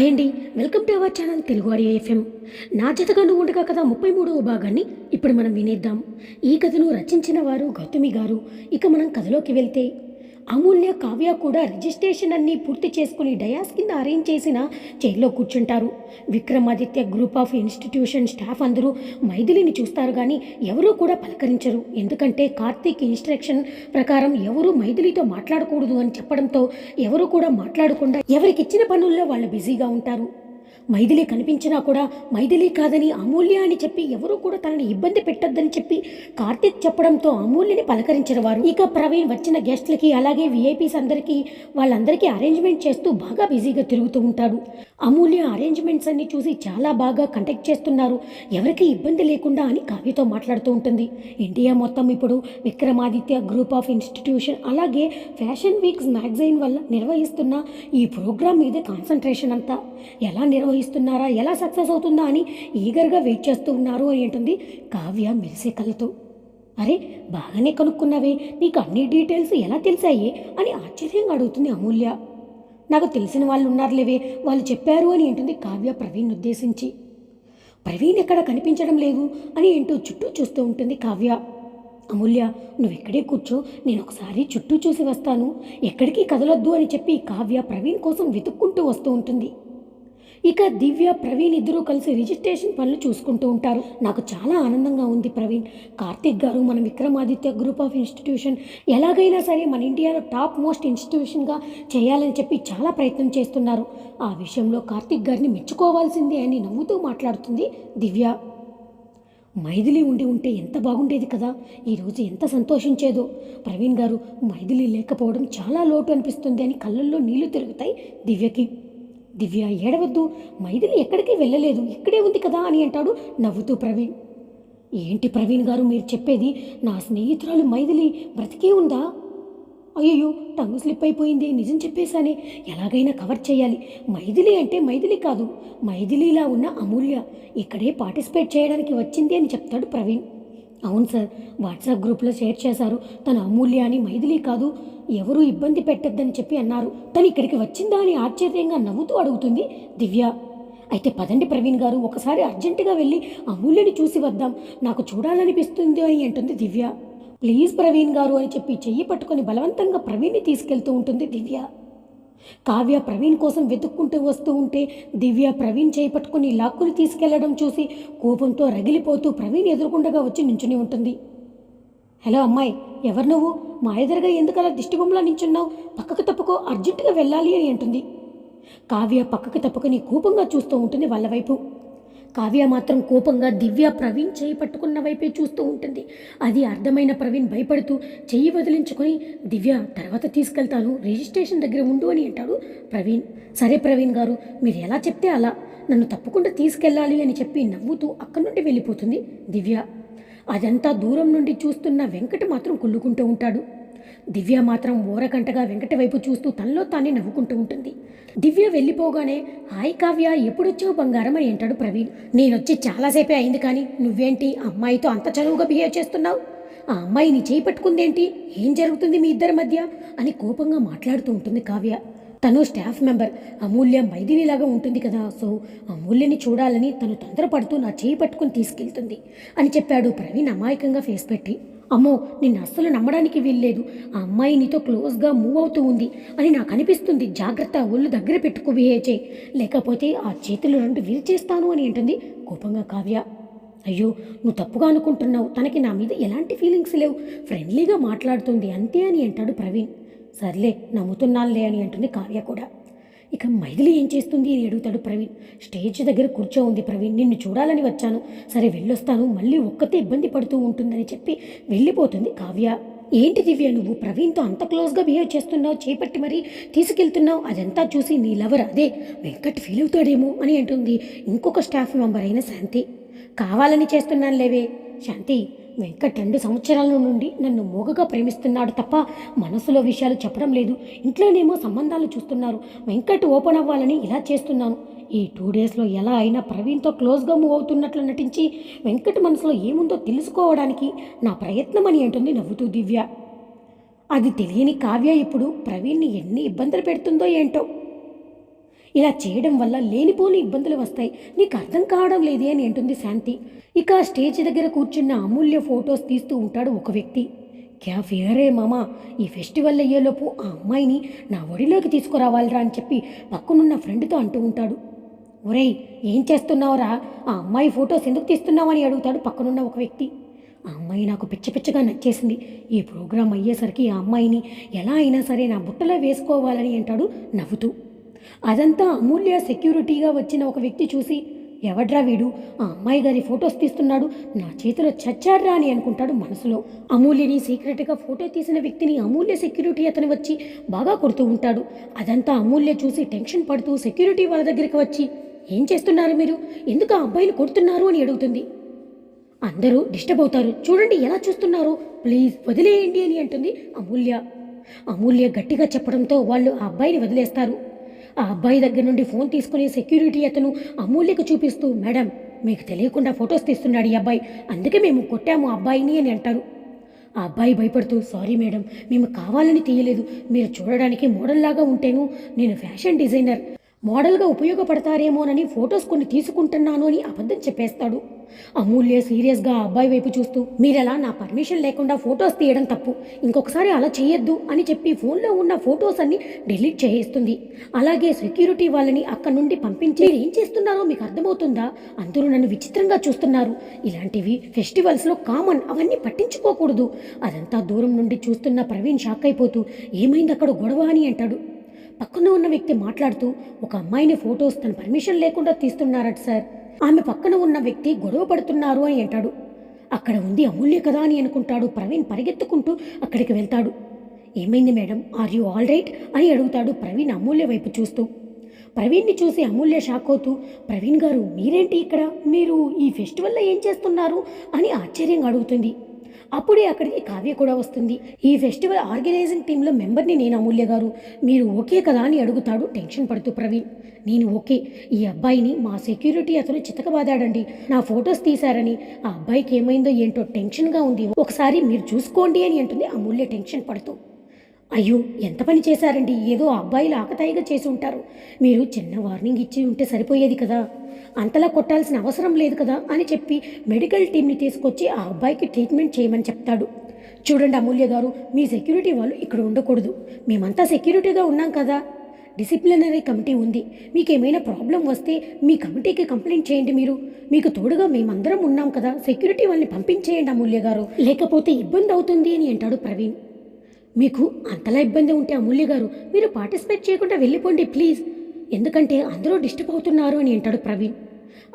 Hi అండి. Welcome to our channel Telugu audio FM. నా జతగా నువ్వు ఉండగా కథ ముప్పై మూడవ భాగాన్ని ఇప్పుడు మనం వినేద్దాం. ఈ కథను రచించిన వారు గౌతమి గారు. ఇక మనం కథలోకి వెళ్తే అమూల్య కావ్య కూడా రిజిస్ట్రేషన్ అన్నీ పూర్తి చేసుకుని డయాస్ కింద అరేంజ్ చేసిన చైర్లో కూర్చుంటారు. Vikramaditya group of institution staff అందరూ మైథిలిని చూస్తారు కానీ ఎవరూ కూడా పలకరించరు. ఎందుకంటే కార్తీక్ ఇన్స్ట్రక్షన్ ప్రకారం ఎవరూ మైథిలితో మాట్లాడకూడదు అని చెప్పడంతో ఎవరు కూడా మాట్లాడకుండా ఎవరికిచ్చిన పనుల్లో వాళ్ళు బిజీగా ఉంటారు. మైథిలి కనిపించినా కూడా మైథిలి కాదని అమూల్య అని చెప్పి ఎవరూ కూడా తనని ఇబ్బంది పెట్టొద్దని చెప్పి కార్తీక్ చెప్పడంతో అమూల్యని పలకరించిన వారు. ఇక ప్రవీణ్ వచ్చిన గెస్ట్లకి అలాగే విఐపీస్ అందరికీ వాళ్ళందరికీ అరేంజ్మెంట్ చేస్తూ బాగా బిజీగా తిరుగుతూ ఉంటాడు. అమూల్య అరేంజ్మెంట్స్ అన్ని చూసి చాలా బాగా కండక్ట్ చేస్తున్నారు. ఎవరికి ఇబ్బంది లేకుండా అని కావ్యతో మాట్లాడుతూ ఉంటుంది. ఇండియా మొత్తం ఇప్పుడు విక్రమాదిత్య గ్రూప్ ఆఫ్ ఇన్స్టిట్యూషన్ అలాగే ఫ్యాషన్ వీక్స్ మ్యాగజైన్ వల్ల నిర్వహిస్తున్న ఈ ప్రోగ్రామ్ మీద కాన్సన్ట్రేషన్ అంతా. ఎలా నిర్వహిస్తున్నారా? ఎలా సక్సెస్ అవుతుందా అని ఈగర్గా వెయిట్ చేస్తూ ఉన్నారు అని అంటుంది కావ్య మెరిసే కళ్ళతో అరే బాగానే కనుక్కున్నావే నీకు అన్ని డీటెయిల్స్ ఎలా తెలిసాయి అని ఆశ్చర్యంగా అడుగుతుంది అమూల్య. నాకు తెలిసిన వాళ్ళు ఉన్నారులేవే వాళ్ళు చెప్పారు అని అంటుంది కావ్య ప్రవీణ్ ఉద్దేశించి. ప్రవీణ్ ఎక్కడ కనిపించడం లేదు అని ఏంటో చుట్టూ చూస్తూ ఉంటుంది కావ్య. అమూల్య నువ్వు ఇక్కడే కూర్చో నేను ఒకసారి చుట్టూ చూసి వస్తాను. ఎక్కడికి కదలొద్దు అని చెప్పి కావ్య ప్రవీణ్ కోసం వెతుక్కుంటూ వస్తూ ఉంటుంది. ఇక దివ్య ప్రవీణ్ ఇద్దరూ కలిసి రిజిస్ట్రేషన్ పనులు చూసుకుంటూ ఉంటారు. నాకు చాలా ఆనందంగా ఉంది ప్రవీణ్. కార్తిక్ గారు మన విక్రమాదిత్య గ్రూప్ ఆఫ్ ఇన్స్టిట్యూషన్. ఎలాగైనా సరే మన ఇండియాలో టాప్ మోస్ట్ ఇన్స్టిట్యూషన్గా చేయాలని చెప్పి చాలా ప్రయత్నం చేస్తున్నారు. ఆ విషయంలో కార్తిక్ గారిని మెచ్చుకోవాల్సిందే అని నవ్వుతూ మాట్లాడుతుంది దివ్య. మైథిలి ఉండి ఉంటే ఎంత బాగుండేది కదా. ఈరోజు ఎంత సంతోషించేదో. ప్రవీణ్ గారు మైథిలి లేకపోవడం చాలా లోటు అనిపిస్తుంది అని కళ్ళల్లో నీళ్ళు తిరుగుతాయి దివ్యకి. దివ్య ఏడవద్దు. మైథిలి ఎక్కడికి వెళ్ళలేదు. ఇక్కడే ఉంది కదా అని అంటాడు నవ్వుతూ ప్రవీణ్. ఏంటి ప్రవీణ్ గారు మీరు చెప్పేది? నా స్నేహితురాలు మైథిలి బ్రతికే ఉందా? అయ్యో టంగు స్లిప్ అయిపోయింది. నిజం చెప్పేశానే. ఎలాగైనా కవర్ చేయాలి. మైథిలి అంటే మైథిలి కాదు. మైథిలిలా ఉన్న అమూల్య ఇక్కడే పార్టిసిపేట్ చేయడానికి వచ్చింది అని చెప్తాడు ప్రవీణ్. అవును సార్ వాట్సాప్ గ్రూప్లో షేర్ చేశారు. తన అమూల్య అని మైథిలి కాదు. ఎవరూ ఇబ్బంది పెట్టొద్దని చెప్పి అన్నారు. తను ఇక్కడికి వచ్చిందా అని ఆశ్చర్యంగా నవ్వుతూ అడుగుతుంది దివ్య. అయితే పదండి ప్రవీణ్ గారు ఒకసారి అర్జెంటుగా వెళ్ళి అమూల్యని చూసి వద్దాం. నాకు చూడాలనిపిస్తుంది అని అంటుంది దివ్య. ప్లీజ్ ప్రవీణ్ గారు అని చెప్పి చెయ్యి పట్టుకొని బలవంతంగా ప్రవీణ్ని తీసుకెళ్తూ ఉంటుంది దివ్య. కావ్య ప్రవీణ్ కోసం వెతుక్కుంటూ వస్తూ ఉంటే దివ్య ప్రవీణ్ చేయి పట్టుకుని లాక్కుని తీసుకెళ్ళడం చూసి కోపంతో రగిలిపోతూ ప్రవీణ్ ఎదురుకుండగా వచ్చి నించుని ఉంటుంది. హలో అమ్మాయి ఎవరు నువ్వు? మా ఎదురుగా ఎందుకు అలా దిష్టిబొమ్మలా నించున్నావు? పక్కకు తప్పుకో అర్జెంటుగా వెళ్ళాలి అని అంటుంది. కావ్య పక్కకు తప్పుకొని కోపంగా చూస్తూ ఉంటుంది వాళ్ళ వైపు. కావ్య మాత్రం కోపంగా దివ్య ప్రవీణ్ చేయి పట్టుకున్న వైపే చూస్తూ ఉంటుంది. అది అర్థమైన ప్రవీణ్ భయపడుతూ చెయ్యి వదిలించుకొని దివ్య తర్వాత తీసుకెళ్తాను రిజిస్ట్రేషన్ దగ్గర ఉండు అని అంటాడు ప్రవీణ్. సరే ప్రవీణ్ గారు మీరు ఎలా చెప్తే అలా. నన్ను తప్పకుండా తీసుకెళ్ళాలి అని చెప్పి నవ్వుతూ అక్కడి నుండి వెళ్ళిపోతుంది దివ్య. అదంతా దూరం నుండి చూస్తున్న వెంకట మాత్రం కుళ్ళుకుంటూ ఉంటాడు. దివ్య మాత్రం ఓరకంటగా వెంకట వైపు చూస్తూ తనలో తానే నవ్వుకుంటూ ఉంటుంది. దివ్య వెళ్ళిపోగానే హాయ్ కావ్య ఎప్పుడొచ్చావు బంగారం? అని అంటాడు ప్రవీణ్. నేనొచ్చి చాలాసేపే అయింది కానీ నువ్వేంటి అమ్మాయితో అంత చనువుగా బిహేవ్ చేస్తున్నావు? ఆ అమ్మాయి నీ చేయి పట్టుకుందేంటి? ఏం జరుగుతుంది మీ ఇద్దరి మధ్య? అని కోపంగా మాట్లాడుతూ ఉంటుంది కావ్య. తను స్టాఫ్ మెంబర్ అమూల్య మైదినిలాగా ఉంటుంది కదా సో అమూల్యని చూడాలని తను తొందరపడుతూ నా చేయి పట్టుకుని తీసుకెళ్తుంది అని చెప్పాడు ప్రవీణ్ అమాయకంగా ఫేస్ పెట్టి. అమ్మో నిన్ను అస్సలు నమ్మడానికి వీల్లేదు. ఆ అమ్మాయి నీతో క్లోజ్గా మూవ్ అవుతూ ఉంది అని నాకు అనిపిస్తుంది. జాగ్రత్త ఒళ్ళు దగ్గర పెట్టుకు బిహేవ్ చేయి లేకపోతే ఆ చేతులు రెండు వీల్ చేస్తాను అని అంటుంది కోపంగా కావ్య. అయ్యో నువ్వు తప్పుగా అనుకుంటున్నావు. తనకి నా మీద ఎలాంటి ఫీలింగ్స్ లేవు. ఫ్రెండ్లీగా మాట్లాడుతుంది. అంతే అని అంటాడు ప్రవీణ్. సర్లే నమ్ముతున్నానులే అని అంటుంది కావ్య కూడా. ఇక మైథిలి ఏం చేస్తుంది అని అడుగుతాడు ప్రవీణ్. స్టేజ్ దగ్గర కూర్చో ఉంది ప్రవీణ్ నిన్ను చూడాలని వచ్చాను. సరే వెళ్ళొస్తాను. మళ్ళీ ఒక్కతే ఇబ్బంది పడుతూ ఉంటుందని చెప్పి వెళ్ళిపోతుంది కావ్య. ఏంటి దివ్య నువ్వు ప్రవీణ్తో అంత క్లోజ్గా బిహేవ్ చేస్తున్నావు చేపట్టి మరీ తీసుకెళ్తున్నావు? అదంతా చూసి నీ లవర్ అదే వెంకట్ ఫీల్ అవుతాడేమో అని అంటుంది. ఇంకొక స్టాఫ్ మెంబర్ అయిన శాంతి. కావాలని చేస్తున్నాను లేవే శాంతి వెంకట్ రెండు సంవత్సరాల నుండి నన్ను మోగగా ప్రేమిస్తున్నాడు తప్ప మనసులో విషయాలు చెప్పడం లేదు. ఇంట్లోనేమో సంబంధాలు చూస్తున్నారు. వెంకట్ ఓపెన్ అవ్వాలని ఇలా చేస్తున్నాను. ఈ టూ డేస్లో ఎలా అయినా ప్రవీణ్తో క్లోజ్గా మూవ్ అవుతున్నట్లు నటించి వెంకట్ మనసులో ఏముందో తెలుసుకోవడానికి నా ప్రయత్నం అని అంటుంది నవ్వుతూ దివ్య. అది తెలియని కావ్య ఇప్పుడు ప్రవీణ్ని ఎన్ని ఇబ్బందులు పెడుతుందో ఏంటో ఇలా చేయడం వల్ల లేనిపోని ఇబ్బందులు వస్తాయి. నీకు అర్థం కావడం లేదే అని అంటుంది శాంతి. ఇక స్టేజ్ దగ్గర కూర్చున్న అమూల్య ఫొటోస్ తీస్తూ ఉంటాడు ఒక వ్యక్తి. క్యా ఫియరే మామా? ఈ ఫెస్టివల్ అయ్యేలోపు ఆ అమ్మాయిని నా ఒడిలోకి తీసుకురావాలిరా అని చెప్పి పక్కనున్న ఫ్రెండ్తో అంటూ ఉంటాడు. ఒరేయ్ ఏం చేస్తున్నావురా? ఆ అమ్మాయి ఫొటోస్ ఎందుకు తీస్తున్నావని అడుగుతాడు పక్కనున్న ఒక వ్యక్తి. ఆ అమ్మాయి నాకు పిచ్చ పిచ్చగా నచ్చేసింది. ఈ ప్రోగ్రాం అయ్యేసరికి ఆ అమ్మాయిని ఎలా అయినా సరే నా బుట్టలో వేసుకోవాలని అంటాడు నవ్వుతూ. అదంతా అమూల్య సెక్యూరిటీగా వచ్చిన ఒక వ్యక్తి చూసి ఎవడ్రా వీడు? ఆ అమ్మాయి గారి ఫొటోస్ తీస్తున్నాడు. నా చేతిలో చచ్చాడ్రా అని అనుకుంటాడు మనసులో. అమూల్యని సీక్రెట్గా ఫోటో తీసిన వ్యక్తిని అమూల్య సెక్యూరిటీ అతను వచ్చి బాగా కొడుతూ ఉంటాడు. అదంతా అమూల్య చూసి టెన్షన్ పడుతూ సెక్యూరిటీ వాళ్ళ దగ్గరికి వచ్చి ఏం చేస్తున్నారు మీరు? ఎందుకు ఆ అబ్బాయిని కొడుతున్నారు? అని అడుగుతుంది. అందరూ డిస్టర్బ్ అవుతారు. చూడండి ఎలా చూస్తున్నారు? ప్లీజ్ వదిలేయండి అని అంటుంది అమూల్య. అమూల్య గట్టిగా చెప్పడంతో వాళ్ళు ఆ అబ్బాయిని వదిలేస్తారు. ఆ అబ్బాయి దగ్గర నుండి ఫోన్ తీసుకుని సెక్యూరిటీ అతను అమూల్యకు చూపిస్తూ మేడం మీకు తెలియకుండా ఫొటోస్ తీస్తున్నాడు ఈ అబ్బాయి. అందుకే మేము కొట్టాము ఆ అబ్బాయిని అని అంటారు. ఆ అబ్బాయి భయపడుతూ సారీ మేడం మేము కావాలని తీయలేదు. మీరు చూడడానికి మోడల్లాగా ఉంటేను నేను ఫ్యాషన్ డిజైనర్. మోడల్గా ఉపయోగపడతారేమోనని ఫొటోస్ కొన్ని తీసుకుంటున్నాను అని అబద్ధం చెప్పేస్తాడు. అమూల్య సీరియస్గా అబ్బాయి వైపు చూస్తూ మీరెలా నా పర్మిషన్ లేకుండా ఫొటోస్ తీయడం తప్పు? ఇంకొకసారి అలా చేయొద్దు అని చెప్పి ఫోన్లో ఉన్న ఫొటోస్ అన్ని డిలీట్ చేయిస్తుంది అలాగే సెక్యూరిటీ వాళ్ళని అక్కడ నుండి పంపించి ఏం చేస్తున్నారో మీకు అర్థమవుతుందా? అందరూ నన్ను విచిత్రంగా చూస్తున్నారు. ఇలాంటివి ఫెస్టివల్స్లో కామన్ అవన్నీ పట్టించుకోకూడదు. అదంతా దూరం నుండి చూస్తున్న ప్రవీణ్ షాక్ అయిపోతూ ఏమైంది అక్కడ గొడవ అని అంటాడు. పక్కన ఉన్న వ్యక్తి మాట్లాడుతూ ఒక అమ్మాయిని ఫొటోస్ తన పర్మిషన్ లేకుండా తీస్తున్నారట సార్. ఆమె పక్కన ఉన్న వ్యక్తి గొడవ పడుతున్నారు అని అంటాడు. అక్కడ ఉంది అమూల్య కదా అని అనుకుంటాడు. ప్రవీణ్ పరిగెత్తుకుంటూ అక్కడికి వెళ్తాడు. ఏమైంది madam? Are you all right? అని అడుగుతాడు ప్రవీణ్ అమూల్య వైపు చూస్తూ. ప్రవీణ్ని చూసి అమూల్య షాక్ అవుతూ ప్రవీణ్ గారు మీరేంటి ఇక్కడ? మీరు ఈ ఫెస్టివల్లో ఏం చేస్తున్నారు? అని ఆశ్చర్యంగా అడుగుతుంది. అప్పుడే అక్కడికి కావ్య కూడా వస్తుంది. ఈ ఫెస్టివల్ ఆర్గనైజింగ్ టీంలో మెంబర్ని నేను అమూల్య గారు. మీరు ఓకే కదా అని అడుగుతాడు టెన్షన్ పడుతూ ప్రవీణ్. నేను ఓకే. ఈ అబ్బాయిని మా సెక్యూరిటీ అతను చితకబాదాడండి. నా ఫొటోస్ తీశారని. ఆ అబ్బాయికి ఏమైందో ఏంటో టెన్షన్గా ఉంది. ఒకసారి మీరు చూసుకోండి అని అంటుంది అమూల్య టెన్షన్ పడుతూ. అయ్యో ఎంత పని చేశారండి? ఏదో అబ్బాయిలు ఆకతాయిగా చేసి ఉంటారు. మీరు చిన్న వార్నింగ్ ఇచ్చి ఉంటే సరిపోయేది కదా. అంతలా కొట్టాల్సిన అవసరం లేదు కదా అని చెప్పి మెడికల్ టీంని తీసుకొచ్చి ఆ అబ్బాయికి ట్రీట్మెంట్ చేయమని చెప్తాడు. చూడండి అమూల్య గారు మీ సెక్యూరిటీ వాళ్ళు ఇక్కడ ఉండకూడదు. మేమంతా సెక్యూరిటీగా ఉన్నాం కదా. డిసిప్లినరీ కమిటీ ఉంది. మీకు ఏమైనా ప్రాబ్లం వస్తే మీ కమిటీకి కంప్లైంట్ చేయండి మీరు. మీకు తోడుగా మేమందరం ఉన్నాం కదా. సెక్యూరిటీ వాళ్ళని పంపించేయండి అమూల్య గారు. లేకపోతే ఇబ్బంది అవుతుంది అని అంటాడు ప్రవీణ్. మీకు అంతలా ఇబ్బంది ఉంటే అమూల్య గారు మీరు పార్టిసిపేట్ చేయకుండా వెళ్ళిపోండి ప్లీజ్. ఎందుకంటే అందరూ డిస్టర్బ్ అవుతున్నారు అని అంటాడు ప్రవీణ్.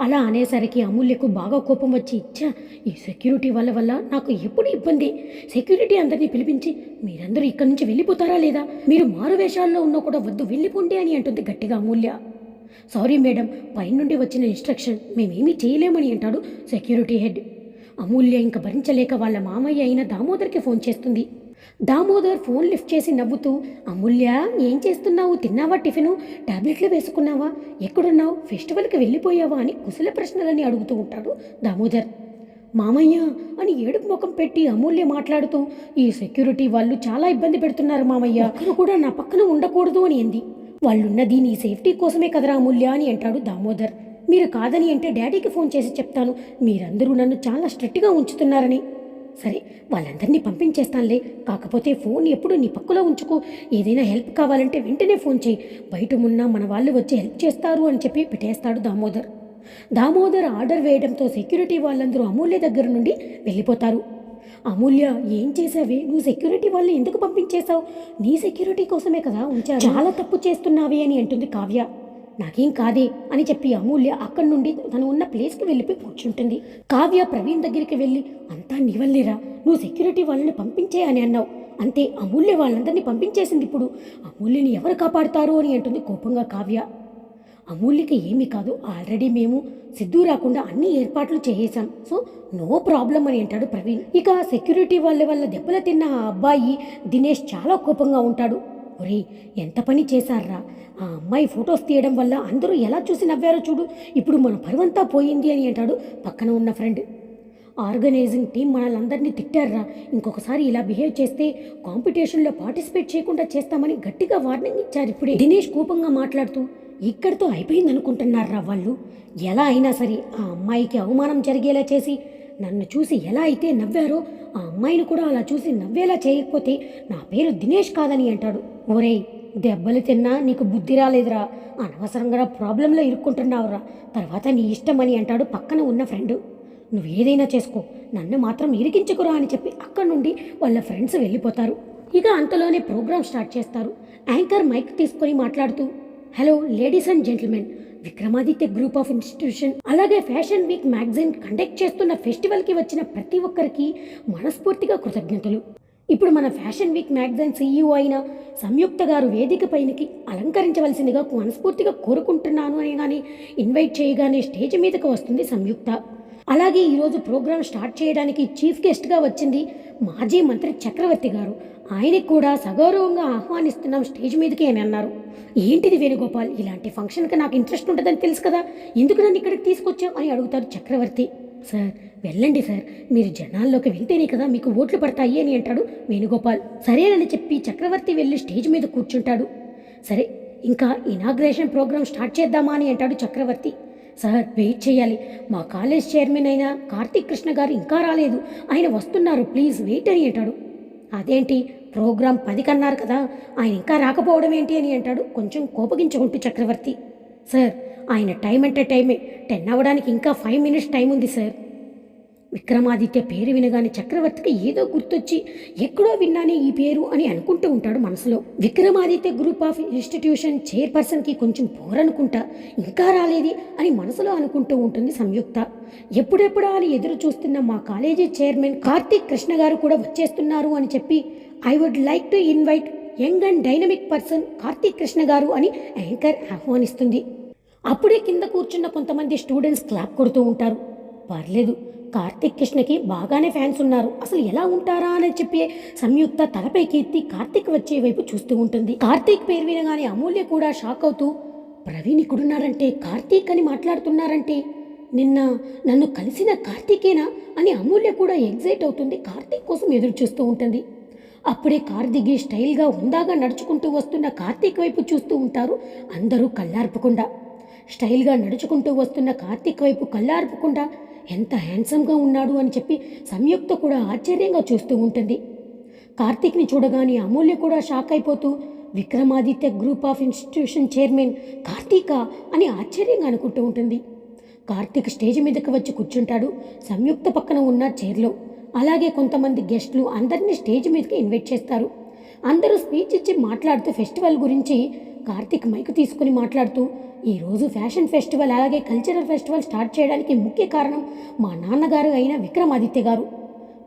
అలా అనేసరికి అమూల్యకు బాగా కోపం వచ్చి ఇచ్చా ఈ సెక్యూరిటీ వల్ల వల్ల నాకు ఎప్పుడు ఇబ్బంది. సెక్యూరిటీ అందరినీ పిలిపించి మీరందరూ ఇక్కడి నుంచి వెళ్ళిపోతారా లేదా? మీరు మారు వేషాల్లో ఉన్నా కూడా వద్దు వెళ్ళిపోండి అని అంటుంది గట్టిగా అమూల్య. సారీ మేడం పైనుండి వచ్చిన ఇన్స్ట్రక్షన్ మేమేమీ చేయలేమని అంటాడు సెక్యూరిటీ హెడ్. అమూల్య ఇంకా భరించలేక వాళ్ళ మామయ్య అయిన దామోదర్కి ఫోన్ చేస్తుంది. దామోదర్ ఫోన్ లిఫ్ట్ చేసి నవ్వుతూ అమూల్య ఏం చేస్తున్నావు? తిన్నావా టిఫిను? టాబ్లెట్లు వేసుకున్నావా? ఎక్కడున్నావు? ఫెస్టివల్కి వెళ్ళిపోయావా? అని కుశల ప్రశ్నలని అడుగుతూ ఉంటాడు దామోదర్. మామయ్య అని ఏడుపు ముఖం పెట్టి అమూల్య మాట్లాడుతూ ఈ సెక్యూరిటీ వాళ్ళు చాలా ఇబ్బంది పెడుతున్నారు మామయ్య. కూడా నా పక్కన ఉండకూడదు అని అంది. వాళ్ళున్నది నీ సేఫ్టీ కోసమే కదరా అమూల్య అని అంటాడు దామోదర్. మీరు కాదని అంటే డాడీకి ఫోన్ చేసి చెప్తాను. మీరందరూ నన్ను చాలా స్ట్రిక్ట్గా ఉంచుతున్నారని. సరే వాళ్ళందరినీ పంపించేస్తానులే. కాకపోతే ఫోన్ ఎప్పుడు నీ పక్కలో ఉంచుకో. ఏదైనా హెల్ప్ కావాలంటే వెంటనే ఫోన్ చేయి. బయట ఉన్న మన వాళ్ళు వచ్చి హెల్ప్ చేస్తారు అని చెప్పి పెట్టేస్తాడు దామోదర్. దామోదర్ ఆర్డర్ వేయడంతో సెక్యూరిటీ వాళ్ళందరూ అమూల్య దగ్గర నుండి వెళ్ళిపోతారు. అమూల్య ఏం చేసావే నువ్వు సెక్యూరిటీ వాళ్ళని ఎందుకు పంపించేశావు? నీ సెక్యూరిటీ కోసమే కదా ఉంచారు చాలా తప్పు చేస్తున్నావే అని అంటుంది కావ్య. నాకేం కాదే అని చెప్పి అమూల్య అక్కడి నుండి తను ఉన్న ప్లేస్కి వెళ్ళిపోయి కూర్చుంటుంది. కావ్య ప్రవీణ్ దగ్గరికి వెళ్ళి అంతా నీవల్లేరా? నువ్వు సెక్యూరిటీ వాళ్ళని పంపించే అని అన్నావు. అంతే అమూల్య వాళ్ళందరినీ పంపించేసింది ఇప్పుడు. అమూల్యని ఎవరు కాపాడుతారు? అని అంటుంది కోపంగా కావ్య. అమూల్యకి ఏమీ కాదు ఆల్రెడీ మేము సిద్ధు రాకుండా అన్ని ఏర్పాట్లు చేసేసాం సో నో ప్రాబ్లం అని అంటాడు ప్రవీణ్. ఇక సెక్యూరిటీ వాళ్ళ వల్ల దెబ్బలు తిన్న ఆ అబ్బాయి దినేష్ చాలా కోపంగా ఉంటాడు. ఒరే ఎంత పని చేశారా ఆ అమ్మాయి ఫొటోస్ తీయడం వల్ల అందరూ ఎలా చూసి నవ్వారో చూడు. ఇప్పుడు మన పరువంతా పోయింది అని అంటాడు పక్కన ఉన్న ఫ్రెండ్. ఆర్గనైజింగ్ టీం మనల్ని తిట్టారా ఇంకొకసారి ఇలా బిహేవ్ చేస్తే కాంపిటీషన్లో పార్టిసిపేట్ చేయకుండా చేస్తామని గట్టిగా వార్నింగ్ ఇచ్చారు ఇప్పుడే. దినేష్ కోపంగా మాట్లాడుతూ ఇక్కడితో అయిపోయింది అనుకుంటున్నారా వాళ్ళు? ఎలా అయినా సరే ఆ అమ్మాయికి అవమానం జరిగేలా చేసి నన్ను చూసి ఎలా అయితే నవ్వారో ఆ అమ్మాయిని కూడా అలా చూసి నవ్వేలా చేయకపోతే నా పేరు దినేష్ కాదని అంటాడు. ఓరేయ్ దెబ్బలు తిన్నా నీకు బుద్ధి రాలేదురా. అనవసరంగా ప్రాబ్లంలో ఇరుక్కుంటున్నావురా. తర్వాత నీ ఇష్టమని అంటాడు పక్కన ఉన్న ఫ్రెండు. నువ్వు ఏదైనా చేసుకో. నన్ను మాత్రం ఇరికించుకురా అని చెప్పి అక్కడి నుండి వాళ్ళ ఫ్రెండ్స్ వెళ్ళిపోతారు. ఇక అంతలోనే ప్రోగ్రామ్ స్టార్ట్ చేస్తారు. యాంకర్ మైక్ తీసుకొని మాట్లాడుతూ hello ladies and gentlemen. Vikramaditya group of institution. అలాగే ఫ్యాషన్ వీక్ మ్యాగజైన్ కండక్ట్ చేస్తున్న ఫెస్టివల్కి వచ్చిన ప్రతి ఒక్కరికి మనస్ఫూర్తిగా కృతజ్ఞతలు. ఇప్పుడు మన ఫ్యాషన్ వీక్ మ్యాగజైన్ సీఈఓ అయిన సంయుక్త గారు వేదిక పైనకి అలంకరించవలసిందిగా మనస్ఫూర్తిగా కోరుకుంటున్నాను అని కానీ ఇన్వైట్ చేయగానే స్టేజ్ మీదకి వస్తుంది సంయుక్త. అలాగే ఈరోజు ప్రోగ్రాం స్టార్ట్ చేయడానికి చీఫ్ గెస్ట్గా వచ్చింది మాజీ మంత్రి చక్రవర్తి గారు. ఆయనకి కూడా సగౌరవంగా ఆహ్వానిస్తున్నాం స్టేజ్ మీదకి అని అన్నారు. ఏంటిది వేణుగోపాల్? ఇలాంటి ఫంక్షన్కి నాకు ఇంట్రెస్ట్ ఉంటుందని తెలుసు కదా? ఎందుకు నన్ను ఇక్కడికి తీసుకొచ్చావు? అని అడుగుతారు చక్రవర్తి. సార్ వెళ్ళండి సార్. మీరు జనాల్లోకి వెళ్తేనే కదా మీకు ఓట్లు పడతాయి అని అంటాడు వేణుగోపాల్. సరేనని చెప్పి చక్రవర్తి వెళ్ళి స్టేజ్ మీద కూర్చుంటాడు. సరే ఇంకా ఇనాగ్రేషన్ ప్రోగ్రామ్ స్టార్ట్ చేద్దామా అని అంటాడు చక్రవర్తి. సార్ వెయిట్ చేయాలి. మా కాలేజ్ చైర్మన్ అయిన కార్తీక్ కృష్ణ గారు ఇంకా రాలేదు. ఆయన వస్తున్నారు ప్లీజ్ వెయిట్ అని అంటాడు. అదేంటి? ప్రోగ్రాం పది కన్నారు కదా ఆయన ఇంకా రాకపోవడం ఏంటి అని అంటాడు కొంచెం కోపగించుకుంటూ చక్రవర్తి. సార్ ఆయన టైం అంటే టైమే. టెన్ అవ్వడానికి ఇంకా ఫైవ్ మినిట్స్ టైం ఉంది సార్. విక్రమాదిత్య పేరు వినగానే చక్రవర్తికి ఏదో గుర్తొచ్చి ఎక్కడో విన్నానే ఈ పేరు అని అనుకుంటూ ఉంటాడు మనసులో. విక్రమాదిత్య గ్రూప్ ఆఫ్ ఇన్స్టిట్యూషన్ చైర్పర్సన్కి కొంచెం పోరనుకుంటా ఇంకా రాలేది అని మనసులో అనుకుంటూ ఉంటుంది సంయుక్త. ఎప్పుడెప్పుడా అని ఎదురు చూస్తున్న మా కాలేజీ చైర్మన్ కార్తీక్ కృష్ణ గారు కూడా వచ్చేస్తున్నారు అని చెప్పి I would like to invite young and dynamic person Karthik Krishna garu అని యాంకర్ ఆహ్వానిస్తుంది. అప్పుడే కింద కూర్చున్న కొంతమంది స్టూడెంట్స్ క్లాప్ కొడుతూ ఉంటారు. పర్లేదు కార్తీక్ కృష్ణకి బాగానే ఫ్యాన్స్ ఉన్నారు. అసలు ఎలా ఉంటారా అని చెప్పి సంయుక్త తలపైకి ఎత్తి కార్తిక్ వచ్చే వైపు చూస్తూ ఉంటుంది. కార్తీక్ పేరు వినగానే అమూల్య కూడా షాక్ అవుతూ ప్రవీణ్ ఇక్కడున్నారంటే కార్తీక్ అని మాట్లాడుతున్నారంటే నిన్న నన్ను కలిసిన కార్తీకేనా? అని అమూల్య కూడా ఎగ్జైట్ అవుతుంది. కార్తీక్ కోసం ఎదురు చూస్తూ ఉంటుంది. అప్పుడే కార్ దిగి స్టైల్గా ఉందాగా నడుచుకుంటూ వస్తున్న కార్తీక్ వైపు చూస్తూ ఉంటారు అందరూ కళ్ళార్పకుండా. స్టైల్గా నడుచుకుంటూ వస్తున్న కార్తీక్ వైపు కళ్ళార్పకుండా ఎంత హ్యాండ్సమ్గా ఉన్నాడు అని చెప్పి సంయుక్త కూడా ఆశ్చర్యంగా చూస్తూ ఉంటుంది. కార్తీక్ని చూడగానే అమూల్య కూడా షాక్ అయిపోతూ Vikramaditya group of institution chairman Karthika? అని ఆశ్చర్యంగా అనుకుంటూ ఉంటుంది. కార్తీక్ స్టేజ్ మీదకి వచ్చి కూర్చుంటాడు సంయుక్త పక్కన ఉన్న చైర్లో. అలాగే కొంతమంది గెస్ట్లు అందరినీ స్టేజ్ మీదకి ఇన్వైట్ చేస్తారు. అందరూ స్పీచ్ ఇచ్చి మాట్లాడుతూ ఫెస్టివల్ గురించి కార్తీక్ మైక్ తీసుకుని మాట్లాడుతూ ఈరోజు ఫ్యాషన్ ఫెస్టివల్ అలాగే కల్చరల్ ఫెస్టివల్ స్టార్ట్ చేయడానికి ముఖ్య కారణం మా నాన్నగారు అయిన విక్రమాదిత్య గారు.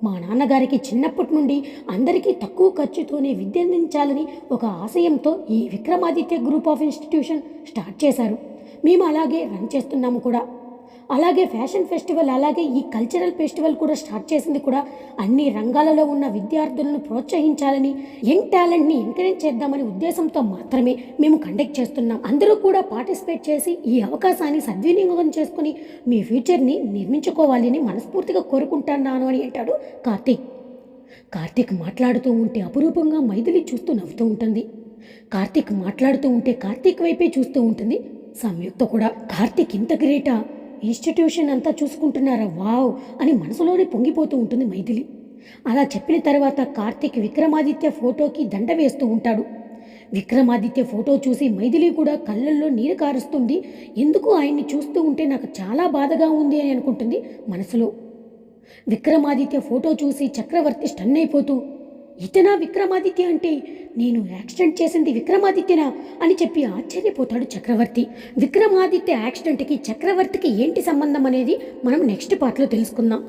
మా నాన్నగారికి చిన్నప్పటి నుండి అందరికీ తక్కువ ఖర్చుతోనే విద్య అందించాలని ఒక ఆశయంతో ఈ Vikramaditya group of institution start చేశారు. మేము అలాగే రన్ చేస్తున్నాము కూడా. అలాగే ఫ్యాషన్ ఫెస్టివల్ అలాగే ఈ కల్చరల్ ఫెస్టివల్ కూడా స్టార్ట్ చేసింది కూడా అన్ని రంగాలలో ఉన్న విద్యార్థులను ప్రోత్సహించాలని యంగ్ టాలెంట్ని ఎంకరేజ్ చేద్దామనే ఉద్దేశంతో మాత్రమే మేము కండక్ట్ చేస్తున్నాం. అందరూ కూడా పార్టిసిపేట్ చేసి ఈ అవకాశాన్ని సద్వినియోగం చేసుకుని మీ ఫ్యూచర్ని నిర్మించుకోవాలని మనస్ఫూర్తిగా కోరుకుంటున్నాను అని అంటాడు కార్తీక్. కార్తీక్ మాట్లాడుతూ ఉంటే అపురూపంగా మైథిలి చూస్తూ నవ్వుతూ ఉంటుంది. కార్తీక్ మాట్లాడుతూ ఉంటే కార్తీక్ వైపే చూస్తూ ఉంటుంది. సంయుక్త కూడా. కార్తీక్ ఇంత గ్రేటా? ఇన్స్టిట్యూషన్ అంతా చూసుకుంటున్నారా? వావ్! అని మనసులోనే పొంగిపోతూ ఉంటుంది మైథిలి. అలా చెప్పిన తర్వాత కార్తీక్ విక్రమాదిత్య ఫోటోకి దండ వేస్తూ ఉంటాడు. విక్రమాదిత్య ఫోటో చూసి మైథిలి కూడా కళ్ళల్లో నీరు కారుస్తుంది. ఎందుకు ఆయన్ని చూస్తూ ఉంటే నాకు చాలా బాధగా ఉంది అని అనుకుంటుంది మనసులో. విక్రమాదిత్య ఫోటో చూసి చక్రవర్తి స్టన్ అయిపోతూ ఇతనా విక్రమాదిత్య అంటే నేను యాక్సిడెంట్ చేసింది విక్రమాదిత్యనా అని చెప్పి ఆశ్చర్యపోతాడు చక్రవర్తి. విక్రమాదిత్య యాక్సిడెంట్కి చక్రవర్తికి ఏంటి సంబంధం అనేది మనం నెక్స్ట్ పార్ట్లో తెలుసుకుందాం.